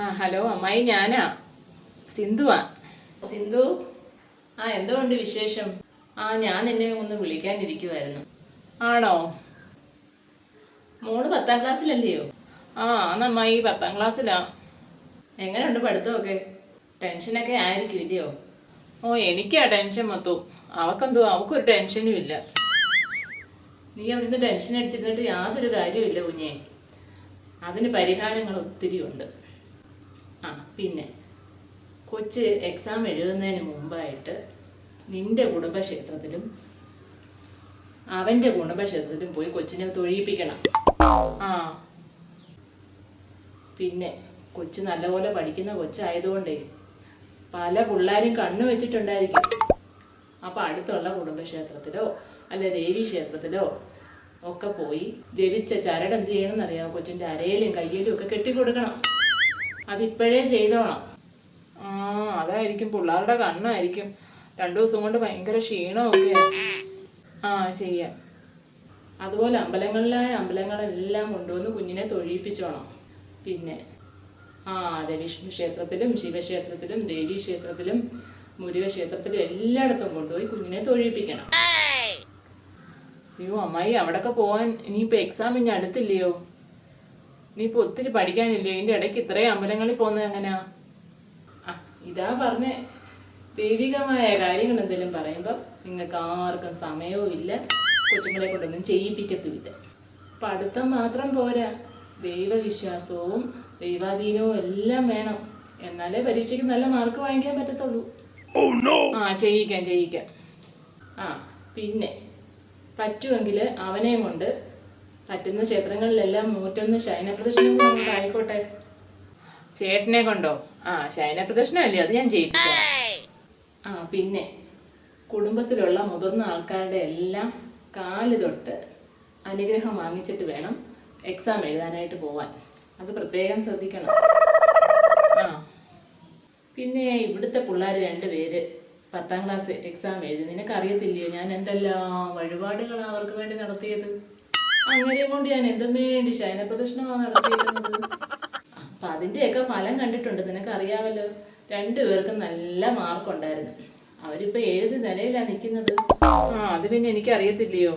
ആ ഹലോ അമ്മായി ഞാനാ. സിന്ധുവാ. സിന്ധു ആ എന്തുകൊണ്ട് വിശേഷം? ആ ഞാൻ നിന്നെ ഒന്ന് വിളിക്കാനിരിക്കുമായിരുന്നു ആണോ? മോൾ പത്താം ക്ലാസ്സിലല്ലയോ ആ അന്നമ്മായി പത്താം ക്ലാസ്സിലാ. എങ്ങനെയുണ്ട് പഠിത്തമൊക്കെ? ടെൻഷനൊക്കെ ആയിരിക്കും ഇല്ലയോ? ഓ എനിക്കാ ടെൻഷൻ മൊത്തവും അവക്കെന്തോ അവക്കൊരു ടെൻഷനും ഇല്ല. നീ അവിടുന്ന് ടെൻഷൻ അടിച്ചിരുന്നിട്ട് യാതൊരു കാര്യമില്ല കുഞ്ഞേ. അതിന് പരിഹാരങ്ങൾ ഒത്തിരി ഉണ്ട് ആ പിന്നെ കൊച്ച് എക്സാം എഴുതുന്നതിന് മുമ്പായിട്ട് നിന്റെ കുടുംബക്ഷേത്രത്തിലും അവന്റെ കുടുംബക്ഷേത്രത്തിലും പോയി കൊച്ചിനെ തൊഴിയിപ്പിക്കണം. ആ. പിന്നെ കൊച്ച് നല്ലപോലെ പഠിക്കുന്ന കൊച്ചായതുകൊണ്ടേ പല പിള്ളേരും കണ്ണു വെച്ചിട്ടുണ്ടായിരിക്കും. അപ്പം അടുത്തുള്ള കുടുംബക്ഷേത്രത്തിലോ അല്ലെ ദേവീ ക്ഷേത്രത്തിലോ ഒക്കെ പോയി ജപിച്ച ചരട് എന്ത് ചെയ്യണമെന്ന് അറിയാമോ കൊച്ചിന്റെ അരയിലും കയ്യിലും ഒക്കെ കെട്ടിക്കൊടുക്കണം. അതിപ്പോഴേ ചെയ്തോണം. ആ അതായിരിക്കും. പിള്ളേരുടെ കണ്ണായിരിക്കും. രണ്ടു ദിവസം കൊണ്ട് ഭയങ്കര ക്ഷീണമൊക്കെ. ആ ചെയ്യാം. അതുപോലെ അമ്പലങ്ങളിലായ അമ്പലങ്ങളെല്ലാം കൊണ്ടുവന്ന് കുഞ്ഞിനെ തൊഴിയിപ്പിച്ചോണം പിന്നെ ആ അതെ വിഷ്ണു ക്ഷേത്രത്തിലും ശിവക്ഷേത്രത്തിലും ദേവീ ക്ഷേത്രത്തിലും മുരുക ക്ഷേത്രത്തിലും എല്ലായിടത്തും കൊണ്ടുപോയി കുഞ്ഞിനെ തൊഴിയിപ്പിക്കണം അയ്യോ അമ്മായി അവിടൊക്കെ പോവാൻ ഇനിയിപ്പോൾ എക്സാം ഇനി അടുത്തില്ലയോ? ഇനിയിപ്പോൾ ഒത്തിരി പഠിക്കാനില്ലേ? ഇതിന്റെ ഇടയ്ക്ക് ഇത്രയും അമ്പലങ്ങളിൽ പോകുന്നത് എങ്ങനെയാ ആ ഇതാ പറഞ്ഞ ദൈവികമായ കാര്യങ്ങൾ എന്തെങ്കിലും പറയുമ്പോൾ നിങ്ങൾക്ക് ആർക്കും സമയവും ഇല്ല കൊച്ചുങ്ങളെ കൊണ്ടൊന്നും ചെയ്യിപ്പിക്കത്തുമില്ല. പഠിത്തം മാത്രം പോരാ. ദൈവവിശ്വാസവും ദൈവാധീനവും എല്ലാം വേണം. എന്നാലേ പരീക്ഷയ്ക്ക് നല്ല മാർക്ക് വാങ്ങിക്കാൻ പറ്റത്തുള്ളൂ. ആ ചെയ്യിക്കാം ചെയ്യിക്കാം. ആ പിന്നെ പറ്റുമെങ്കിൽ അവനെയും കൊണ്ട് പറ്റുന്ന ക്ഷേത്രങ്ങളിലെല്ലാം നൂറ്റൊന്ന് ശയനപ്രദർശനം കൂടെ ആയിക്കോട്ടെ ചേട്ടനെ കൊണ്ടോ? ആ ശയനപ്രദർശനമല്ലേ അത് ഞാൻ ചെയ്യിപ്പിക്കാം ആ പിന്നെ കുടുംബത്തിലുള്ള മുതിർന്ന ആൾക്കാരുടെ എല്ലാം കാൽ തൊട്ട് അനുഗ്രഹം വാങ്ങിച്ചിട്ട് വേണം എക്സാം എഴുതാനായിട്ട് പോവാൻ. അത് പ്രത്യേകം ശ്രദ്ധിക്കണം. ആ. പിന്നെ ഇവിടുത്തെ പിള്ളേർ രണ്ടുപേര് പത്താം ക്ലാസ് എക്സാം എഴുതി. നിനക്ക് അറിയത്തില്ലയോ ഞാൻ എന്തെല്ലാം വഴിപാടുകളാണ് അവർക്ക് വേണ്ടി നടത്തിയത്? അങ്ങനെയും കൊണ്ട് ഞാൻ എന്തും വേണ്ടി ശയന ശയനപ്രദർശനമാണ് നടത്തിയിരുന്നത്? അപ്പൊ അതിന്റെയൊക്കെ ഫലം കണ്ടിട്ടുണ്ട് നിനക്ക് അറിയാമല്ലോ രണ്ടുപേർക്കും നല്ല മാർക്കുണ്ടായിരുന്നു അവരിപ്പോ ഏത് നിലയിലാ നിൽക്കുന്നത്? ആ അത് പിന്നെ എനിക്ക് അറിയത്തില്ലയോ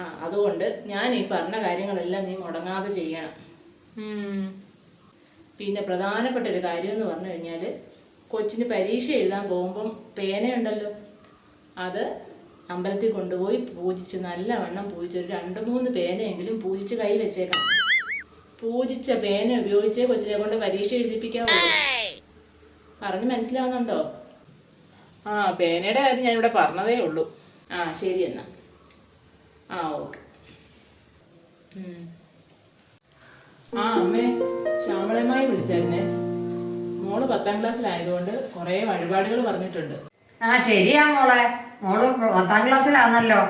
ആ അതുകൊണ്ട് ഞാൻ ഈ പറഞ്ഞ കാര്യങ്ങളെല്ലാം നീ മുടങ്ങാതെ ചെയ്യണം. പിന്നെ പ്രധാനപ്പെട്ട ഒരു കാര്യം എന്ന് പറഞ്ഞു കഴിഞ്ഞാൽ കൊച്ചിന് പരീക്ഷ എഴുതാൻ പോകുമ്പം പേനയുണ്ടല്ലോ. അത് അമ്പലത്തിൽ കൊണ്ടുപോയി പൂജിച്ച് നല്ലവണ്ണം പൂജിച്ച് രണ്ട് മൂന്ന് പേനയെങ്കിലും പൂജിച്ച് കൈ വെച്ചേക്കാം പൂജിച്ച പേന ഉപയോഗിച്ചേ കൊച്ചിനെ കൊണ്ട് പരീക്ഷ എഴുതിപ്പിക്കാവൂ. പറഞ്ഞ് മനസ്സിലാവുന്നുണ്ടോ? ആ പേനയുടെ കാര്യം ഞാനിവിടെ പറഞ്ഞതേ ഉള്ളൂ. ആ ശരി എന്നാ. ആ ഓക്കെ. ആ അമ്മേ ശ്യാമളമായി വിളിച്ചായിരുന്നേ. മോൾ പത്താം ക്ലാസ്സിലായതുകൊണ്ട് കുറേ വഴിപാടുകൾ പറഞ്ഞിട്ടുണ്ട്. ആ ശരിയാ മോളെ. മോൾ പത്താം ക്ലാസ്സിലാണല്ലോ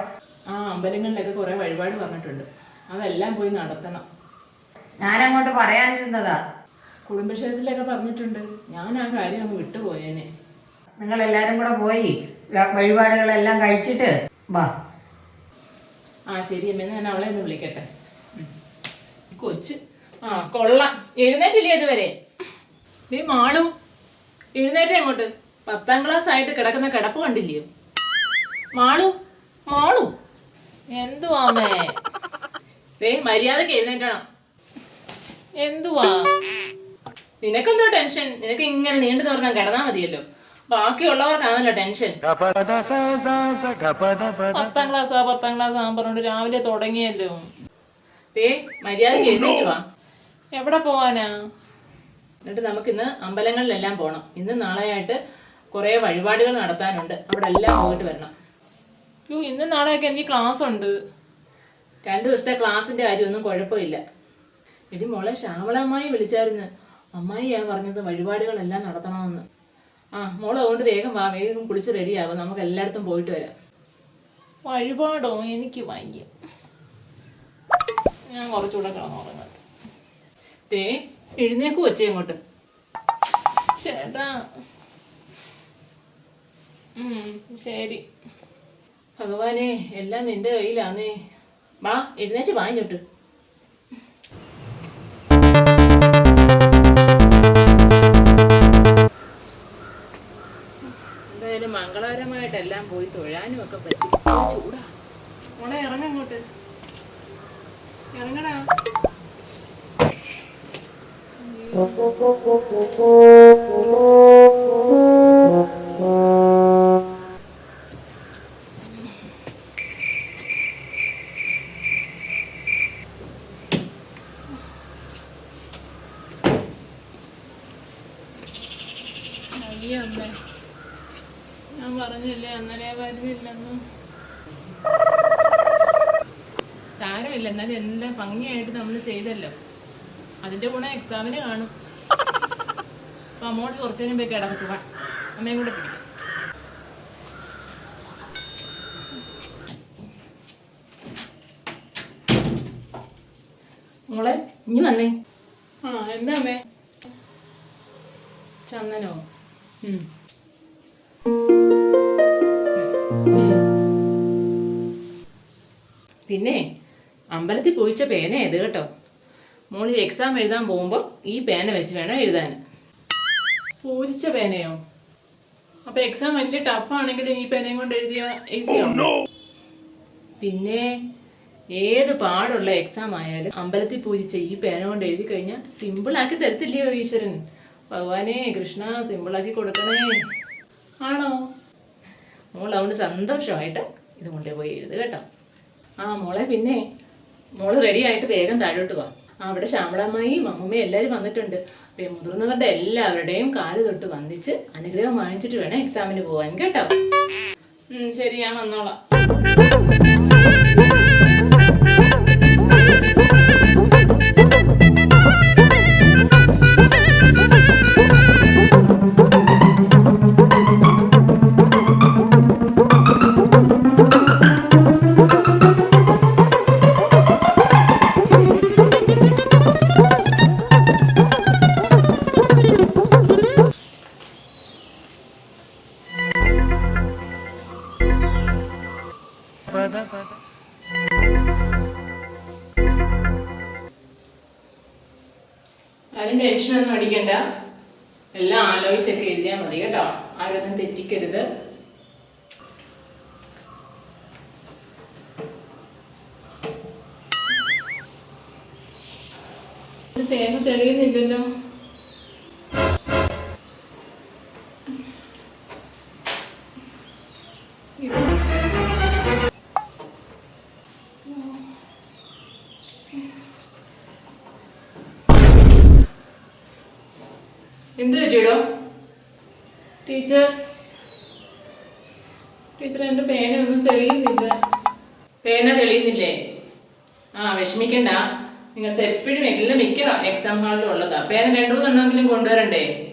ആ അമ്പലങ്ങളിലൊക്കെ കുറേ വഴിപാട് പറഞ്ഞിട്ടുണ്ട്. അതെല്ലാം പോയി നടത്തണം. ഞാനങ്ങോട്ട് പറയാനിരുന്നതാ. കുടുംബക്ഷേത്രത്തിലൊക്കെ പറഞ്ഞിട്ടുണ്ട്. ഞാൻ ആ കാര്യം അങ്ങ് വിട്ടുപോയേനെ. നിങ്ങൾ എല്ലാരും കൂടെ പോയി വഴിപാടുകളെല്ലാം കഴിച്ചിട്ട് വാ. ആ ശരി അമ്മ. ഞാൻ അവളെ ഒന്ന് വിളിക്കട്ടെ. കൊച്ച്. ആ കൊള്ളാം. എഴുന്നേറ്റില്ലേ ഇതുവരെ? നീ മാളു. എഴുന്നേറ്റേ അങ്ങോട്ട്. പത്താം ക്ലാസ് ആയിട്ട് കിടക്കുന്ന കിടപ്പ് കണ്ടില്ലയോ മാളു മാളു. എന്തുവാമേ? ദേ മര്യാദയ്ക്ക് എഴുന്നേറ്റണം. എന്തുവാ? നിനക്കെന്തോ ടെൻഷൻ? നിനക്ക് ഇങ്ങനെ നീണ്ടു തുറന്നാൽ കിടന്നാ മതിയല്ലോ. ബാക്കിയുള്ളവർക്കാണല്ലോ ടെൻഷൻ. പത്താം ക്ലാസ്സാ പത്താം ക്ലാസ് ആ പറഞ്ഞോണ്ട് രാവിലെ തുടങ്ങിയല്ലോ. ദേ മര്യാദയ്ക്ക് എഴുന്നേറ്റ് വാ. എവിടെ പോവാനാ? എന്നിട്ട് നമുക്കിന്ന് അമ്പലങ്ങളിലെല്ലാം പോകണം ഇന്ന് നാളെയായിട്ട് കുറേ വഴിപാടുകൾ നടത്താനുണ്ട്. അവിടെ എല്ലാം പോയിട്ട് വരണം. യോ ഇന്നും നാളെയൊക്കെ എനിക്ക് ക്ലാസ് ഉണ്ട് രണ്ട് ദിവസത്തെ ക്ലാസ്സിന്റെ കാര്യമൊന്നും കുഴപ്പമില്ല. എടി മോളെ ശ്യാമളമായി വിളിച്ചായിരുന്നു. അമ്മായിയാ പറഞ്ഞത് വഴിപാടുകളെല്ലാം നടത്തണമെന്ന്. ആ മോളെ അതുകൊണ്ട് വേഗം വാ വേഗം കുളിച്ച് റെഡിയാവും. നമുക്ക് എല്ലായിടത്തും പോയിട്ട് വരാം. വഴിപാടോ? എനിക്ക് വയ്യ. ഞാൻ കുറച്ചുകൂടെ കിടന്നുറങ്ങട്ടെ. ദേ എഴുന്നേക്കു വെച്ചേ ഇങ്ങോട്ട്. ചേട്ടാ. ശരി. ഭഗവാനെ എല്ലാം നിന്റെ കയ്യിലാന്നേ. വാ എഴുന്നേറ്റ് വാങ്ങിഞ്ഞോട്ട് എന്തായാലും മംഗളകരമായിട്ടെല്ലാം പോയി തൊഴാനും ഒക്കെ പറ്റി. ചൂടാ. മോളെ ഇറങ്ങങ്ങോട്ട് ഇറങ്ങടാ. Oh, വരുന്നില്ലെന്ന്. സാരമില്ല എന്നാലും എല്ലാം ഭംഗിയായിട്ട് നമ്മൾ ചെയ്തല്ലോ. അതിന്റെ ഗുണം എക്സാമിന് കാണും. അപ്പൊ അമ്മോട് കുറച്ചു നേരം പോയി കിടക്കുക അമ്മയും കൂടെ പിടിക്കും. മോളെ ഇനി വന്നേ. ആ എന്താ അമ്മേ? ചന്ദനോ? പിന്നെ അമ്പലത്തിൽ പോയിച്ച പേന ഏത് കേട്ടോ? മോൾ എക്സാം എഴുതാൻ പോകുമ്പോൾ ഈ പേന വെച്ച് വേണം എഴുതാൻ. പൂജിച്ച പേനയോ? അപ്പൊ എക്സാം വലിയ ടഫ് ആണെങ്കിലും ഈ പേനയും കൊണ്ട് എഴുതിയ ഈസിയാണോ പിന്നെ ഏത് പാടുള്ള എക്സാം ആയാലും അമ്പലത്തിൽ പൂജിച്ച ഈ പേന കൊണ്ട് എഴുതി കഴിഞ്ഞാൽ സിമ്പിളാക്കി തരത്തില്ലയോ ഈശ്വരൻ? ഭഗവാനെ കൃഷ്ണ സിമ്പിളാക്കി കൊടുക്കണേ. ആണോ? മോൾ അതുകൊണ്ട് സന്തോഷമായിട്ട് ഇത് കൊണ്ടേ പോയി എഴുത് കേട്ടോ. ആ മോളെ പിന്നെ. മോൾ റെഡി ആയിട്ട് വേഗം താഴോട്ട് വാ. അവിടെ ശ്യാമളമ്മയും അമ്മൂമ്മയും എല്ലാവരും വന്നിട്ടുണ്ട്. മുതിർന്നവരുടെ എല്ലാവരുടെയും കാൽ തൊട്ട് വന്നിച്ച് അനുഗ്രഹം വാങ്ങിച്ചിട്ട് വേണം എക്സാമിന് പോവാൻ കേട്ടോ? ശരി ഞാൻ വന്നോളാം. ആരൊന്നും തേങ്ങ തെളിയുന്നില്ലല്ലോ. എന്ത് പറ്റിയടോ? ടീച്ചർ എന്റെ പേന ഒന്നും തെളിയുന്നില്ല. പേന തെളിയുന്നില്ലേ? ആ വിഷമിക്കണ്ട. നിങ്ങൾക്ക് എപ്പോഴും എല്ലാം മിക്ക എക്സാം ഹാളിലും ഉള്ളതാ. പേന രണ്ടു മൂന്നെണ്ണമെങ്കിലും കൊണ്ടുവരണ്ടേ?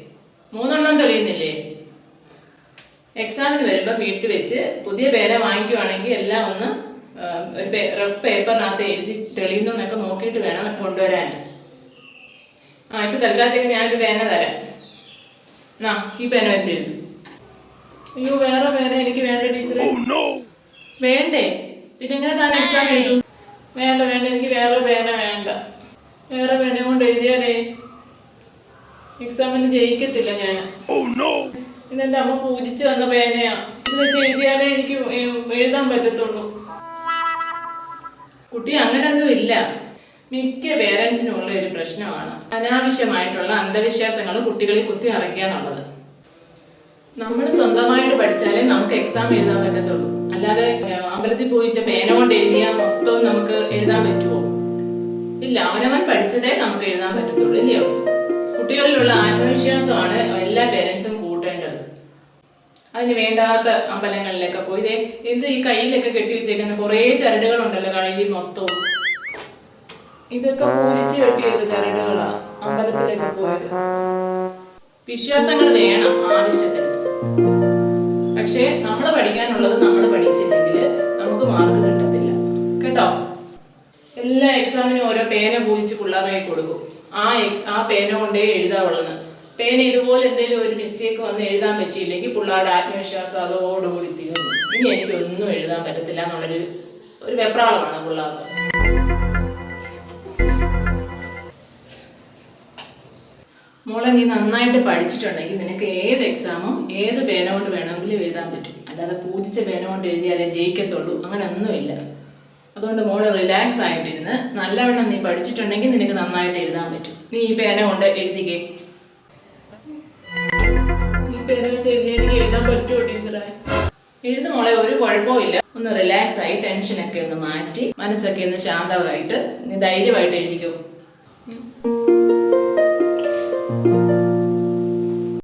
മൂന്നെണ്ണം തെളിയുന്നില്ലേ? എക്സാമിന് വരുമ്പോൾ വീട്ടിൽ വെച്ച് പുതിയ പേന വാങ്ങിക്കുവാണെങ്കിൽ എല്ലാം ഒന്ന് ഒരു റഫ് പേപ്പറിനകത്ത് എഴുതി തെളിയുന്നു എന്നൊക്കെ നോക്കിയിട്ട് വേണം കൊണ്ടുവരാൻ. ആ ഇപ്പൊ തൽക്കാലത്തേക്ക് ഞാനൊരു പേന തരാം. നാ ഈ പേന വെച്ച് എഴുതി. അയ്യോ വേറെ വേറെ എനിക്ക് വേണ്ട ടീച്ചറെ. വേണ്ടേ? പിന്നെ എങ്ങനെ താൻ എക്സാം എഴുതും? വേണ്ട വേണ്ട എനിക്ക് വേറെ പേന വേണ്ട. വേറെ പേന കൊണ്ട് എഴുതിയാലേ. എക്സാമിന് ജയിക്കത്തില്ല ഞാൻ. ഇതെന്റെ അമ്മ പൂജിച്ച് തന്ന പേനയാ. ഇത് വെച്ച് എഴുതിയാലേ എനിക്ക് എഴുതാൻ പറ്റത്തുള്ളൂ. കുട്ടി അങ്ങനെയൊന്നും ഇല്ല. മിക്ക പേരൻസിനും ഉള്ള ഒരു പ്രശ്നമാണ് അനാവശ്യമായിട്ടുള്ള അന്ധവിശ്വാസങ്ങൾ കുട്ടികളെ കുത്തി നിറയ്ക്കുക എന്നുള്ളത്. നമ്മൾ സ്വന്തമായിട്ട് പഠിച്ചാലേ നമുക്ക് എക്സാം എഴുതാൻ പറ്റത്തുള്ളൂ. അല്ലാതെ അമ്പലത്തിൽ പോയിച്ച പേന കൊണ്ട് എഴുതിയാൽ മൊത്തം നമുക്ക് എഴുതാൻ പറ്റുമോ ഇല്ല അവനവൻ പഠിച്ചതേ നമുക്ക് എഴുതാൻ പറ്റത്തുള്ളൂ ഇല്ലയോ കുട്ടികളിലുള്ള ആത്മവിശ്വാസമാണ് എല്ലാ പേരൻസും കൂട്ടേണ്ടത്. അതിന് വേണ്ടാത്ത അമ്പലങ്ങളിലൊക്കെ പോയി. ദേ ഇത് ഈ കയ്യിലൊക്കെ കെട്ടി വെച്ചേക്കുന്ന കുറേ ചരടുകളുണ്ടല്ലോ കഴുകി മൊത്തവും. ഇതൊക്കെ പൂരിച്ച് കെട്ടിയത് ചരടുകളാ അമ്പലത്തിലൊക്കെ പോയത്. വിശ്വാസങ്ങൾ വേണം ആവശ്യത്തിന്. പൂജിച്ച് കൊടുക്കും. ആ എക്സ് ആ പേന കൊണ്ടേ എഴുതാവുള്ളത് പേന ഇതുപോലെ എന്തെങ്കിലും ഒരു മിസ്റ്റേക്ക് വന്ന് എഴുതാൻ പറ്റിയില്ലെങ്കിൽ പിള്ളേരുടെ ആത്മവിശ്വാസം അതോടുകൂടി തീർന്നു. ഇനി എനിക്കൊന്നും എഴുതാൻ പറ്റത്തില്ല എന്നുള്ളൊരു ഒരു വെപ്രാളമാണ് പിള്ളേർക്ക്. മോളെ നീ നന്നായിട്ട് പഠിച്ചിട്ടുണ്ടെങ്കിൽ നിനക്ക് ഏത് എക്സാമും ഏത് പേന കൊണ്ട് വേണമെങ്കിലും എഴുതാൻ പറ്റും. അല്ലാതെ പൂജിച്ച പേന കൊണ്ട് എഴുതിയാലേ ജയിക്കത്തുള്ളൂ. അങ്ങനെ ഒന്നുമില്ല അതുകൊണ്ട് മോൾ റിലാക്സ് ആയിട്ടിരുന്ന് നല്ലവണ്ണം നീ പഠിച്ചിട്ടുണ്ടെങ്കിൽ നിനക്ക് നന്നായിട്ട് എഴുതാൻ പറ്റും. നീ ഈ പേന കൊണ്ട് എഴുതിക്കേ. ഈ പേന വെച്ച് എഴുതിയാൽ എനിക്ക് എഴുതാൻ പറ്റുമോ ടീച്ചറെ? എഴുതു മോളെ ഒരു കുഴപ്പവും ഇല്ല. ഒന്ന് റിലാക്സ് ആയി ടെൻഷനൊക്കെ ഒന്ന് മാറ്റി മനസ്സൊക്കെ ഒന്ന് ശാന്തമായിട്ട് നീ ധൈര്യമായിട്ട് എഴുതിക്കോ.